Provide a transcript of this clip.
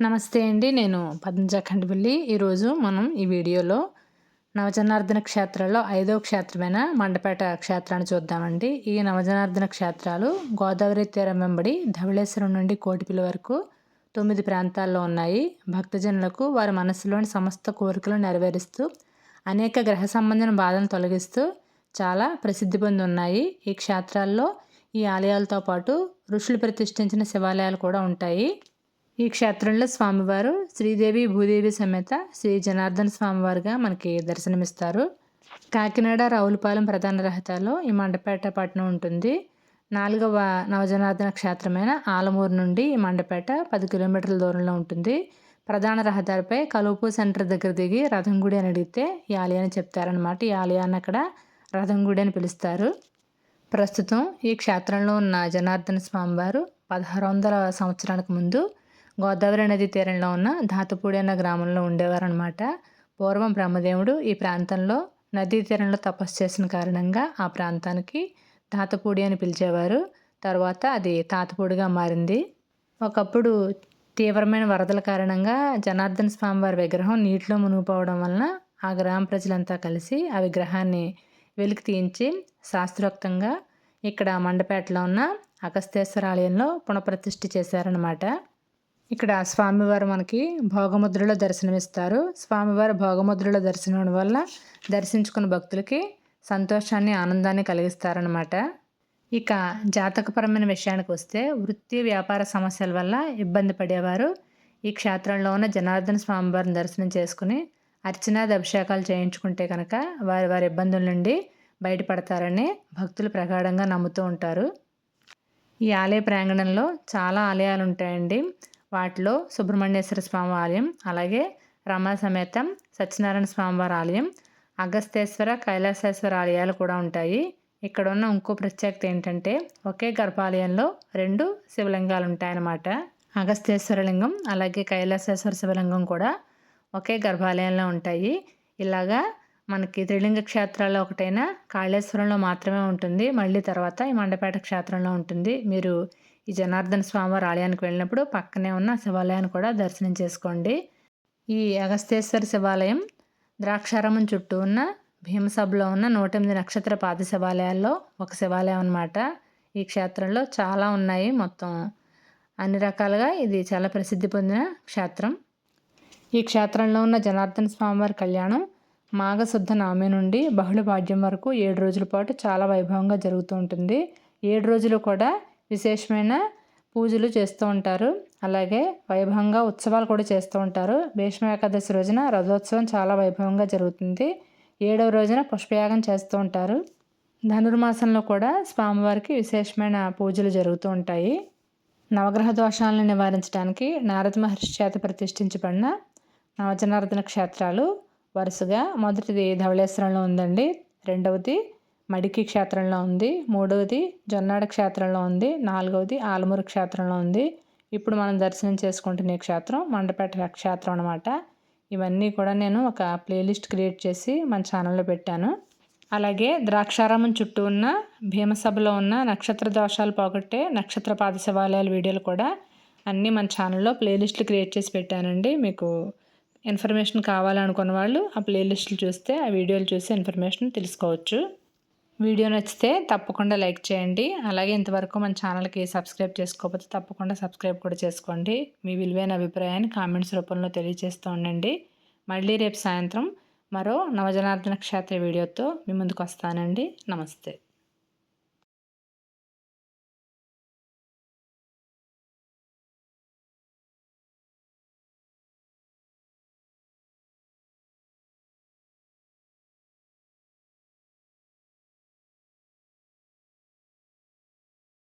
నమస్తే అండి నేను పద్మజ ఖండపల్లి ఈరోజు మనం ఈ వీడియోలో నవజనార్దన క్షేత్రాల్లో ఐదో క్షేత్రమైన మండపేట క్షేత్రాన్ని చూద్దామండి. ఈ నవజనార్దన క్షేత్రాలు గోదావరి తీరం వెంబడి ధవళేశ్వరం నుండి కోటిపిల వరకు తొమ్మిది ప్రాంతాల్లో ఉన్నాయి. భక్తజనులకు వారి మనసులోని సమస్త కోరికలు నెరవేరుస్తూ అనేక గ్రహ సంబంధిన బాధలను తొలగిస్తూ చాలా ప్రసిద్ధి పొంది ఉన్నాయి. ఈ క్షేత్రాల్లో ఈ ఆలయాలతో పాటు ఋషులు ప్రతిష్ఠించిన శివాలయాలు కూడా ఉంటాయి. ఈ క్షేత్రంలో స్వామివారు శ్రీదేవి భూదేవి సమేత శ్రీ జనార్దన స్వామివారుగా మనకి దర్శనమిస్తారు. కాకినాడ రావులపాలెం ప్రధాన రహదారిలో ఈ మండపేట పట్టణం ఉంటుంది. నాలుగవ నవజనార్దన క్షేత్రమైన ఆలమూరు నుండి ఈ మండపేట పది కిలోమీటర్ల దూరంలో ఉంటుంది. ప్రధాన రహదారిపై కలుపు సెంటర్ దగ్గర దిగి రథంగుడి అని అడిగితే ఈ ఆలయాన్ని చెప్తారనమాట ఈ ఆలయాన్ని అక్కడ రథంగుడి అని పిలుస్తారు. ప్రస్తుతం ఈ క్షేత్రంలో ఉన్న జనార్దన స్వామివారు పదహారు వందల సంవత్సరానికి ముందు గోదావరి నది తీరంలో ఉన్న ధాతుపూడి అన్న గ్రామంలో ఉండేవారనమాట పూర్వం బ్రహ్మదేవుడు ఈ ప్రాంతంలో నదీ తీరంలో తపస్సు చేసిన కారణంగా ఆ ప్రాంతానికి తాతపూడి అని పిలిచేవారు. తర్వాత అది తాతపూడిగా మారింది. ఒకప్పుడు తీవ్రమైన వరదల కారణంగా జనార్దన స్వామివారి విగ్రహం నీటిలో మునిగిపోవడం వలన ఆ గ్రామ ప్రజలంతా కలిసి ఆ విగ్రహాన్ని వెలికి తీయించి శాస్త్రోక్తంగా ఇక్కడ మండపేటలో ఉన్న అగస్తేశ్వర ఆలయంలో పునఃప్రతిష్ఠ చేశారనమాట ఇక్కడ స్వామివారు మనకి భోగముద్రలో దర్శనమిస్తారు. స్వామివారి భోగముద్రలో దర్శనం వల్ల దర్శించుకున్న భక్తులకి సంతోషాన్ని ఆనందాన్ని కలిగిస్తారనమాట ఇక జాతకపరమైన విషయానికి వస్తే వృత్తి వ్యాపార సమస్యల వల్ల ఇబ్బంది పడేవారు. ఈ క్షేత్రంలో ఉన్న జనార్దన స్వామివారిని దర్శనం చేసుకుని అర్చనాది అభిషేకాలు చేయించుకుంటే కనుక వారి వారి ఇబ్బందుల నుండి బయటపడతారని భక్తులు ప్రగాఢంగా నమ్ముతూ ఉంటారు. ఈ ఆలయ ప్రాంగణంలో చాలా ఆలయాలు ఉంటాయండి. వాటిలో సుబ్రహ్మణ్యేశ్వర స్వామి ఆలయం అలాగే రమాసమేతం సత్యనారాయణ స్వామివారి ఆలయం అగస్తేశ్వర కైలాసేశ్వర ఆలయాలు కూడా ఉంటాయి. ఇక్కడ ఉన్న ఇంకో ప్రత్యేకత ఏంటంటే ఒకే గర్భాలయంలో రెండు శివలింగాలు ఉంటాయన్నమాట. అగస్తేశ్వర లింగం అలాగే కైలాసేశ్వర శివలింగం కూడా ఒకే గర్భాలయంలో ఉంటాయి. ఇలాగా మనకి త్రిలింగ క్షేత్రాల్లో ఒకటైన కాళేశ్వరంలో మాత్రమే ఉంటుంది. మళ్ళీ తర్వాత ఈ మండపేట క్షేత్రంలో ఉంటుంది. మీరు ఈ జనార్దన స్వామివారి ఆలయానికి వెళ్ళినప్పుడు పక్కనే ఉన్న శివాలయాన్ని కూడా దర్శనం చేసుకోండి. ఈ అగస్తేశ్వర శివాలయం ద్రాక్షారామం చుట్టూ ఉన్న భీమసభలో ఉన్న నూట ఎనిమిది నక్షత్ర పాద శివాలయాల్లో ఒక శివాలయం అనమాట ఈ క్షేత్రంలో చాలా ఉన్నాయి మొత్తం. అన్ని రకాలుగా ఇది చాలా ప్రసిద్ధి పొందిన క్షేత్రం. ఈ క్షేత్రంలో ఉన్న జనార్దన స్వామివారి కళ్యాణం మాఘశుద్ధ నామి నుండి బహుళ భాగ్యం వరకు ఏడు రోజుల పాటు చాలా వైభవంగా జరుగుతూ ఉంటుంది. ఏడు రోజులు కూడా విశేషమైన పూజలు చేస్తూ ఉంటారు. అలాగే వైభవంగా ఉత్సవాలు కూడా చేస్తూ ఉంటారు. భీష్మ ఏకాదశి రోజున రథోత్సవం చాలా వైభవంగా జరుగుతుంది. ఏడవ రోజున పుష్పయాగం చేస్తూ ఉంటారు. ధనుర్మాసంలో కూడా స్వామివారికి విశేషమైన పూజలు జరుగుతూ ఉంటాయి. నవగ్రహ దోషాలను నివారించడానికి నారద మహర్షి చేత ప్రతిష్ఠించబడిన నవజనార్దన క్షేత్రాలు వరుసగా మొదటిది ధవళేశ్వరంలో ఉందండి. రెండవది మడికి క్షేత్రంలో ఉంది. మూడవది జొన్నాడ క్షేత్రంలో ఉంది. నాలుగవది ఆలమూరు క్షేత్రంలో ఉంది. ఇప్పుడు మనం దర్శనం చేసుకుంటున్న క్షేత్రం మండపేట క్షేత్రం అనమాట ఇవన్నీ కూడా నేను ఒక ప్లేలిస్ట్ క్రియేట్ చేసి మన ఛానల్లో పెట్టాను. అలాగే ద్రాక్షారామం చుట్టూ ఉన్న భీమసభలో ఉన్న నక్షత్ర దోషాలు పోగొట్టే నక్షత్ర పాద శివాలయాల వీడియోలు కూడా అన్నీ మన ఛానల్లో ప్లేలిస్టులు క్రియేట్ చేసి పెట్టానండి. మీకు ఇన్ఫర్మేషన్ కావాలనుకున్న వాళ్ళు ఆ ప్లేలిస్టులు చూస్తే ఆ వీడియోలు చూసి ఇన్ఫర్మేషన్ తెలుసుకోవచ్చు. వీడియో నచ్చితే తప్పకుండా లైక్ చేయండి. అలాగే ఇంతవరకు మన ఛానల్కి సబ్స్క్రైబ్ చేసుకోకపోతే తప్పకుండా సబ్స్క్రైబ్ కూడా చేసుకోండి. మీ విలువైన అభిప్రాయాన్ని కామెంట్స్ రూపంలో తెలియజేస్తూ ఉండండి. మళ్ళీ రేపు సాయంత్రం మరో నవజనార్దన క్షేత్ర వీడియోతో మీ ముందుకు వస్తానండి. నమస్తే.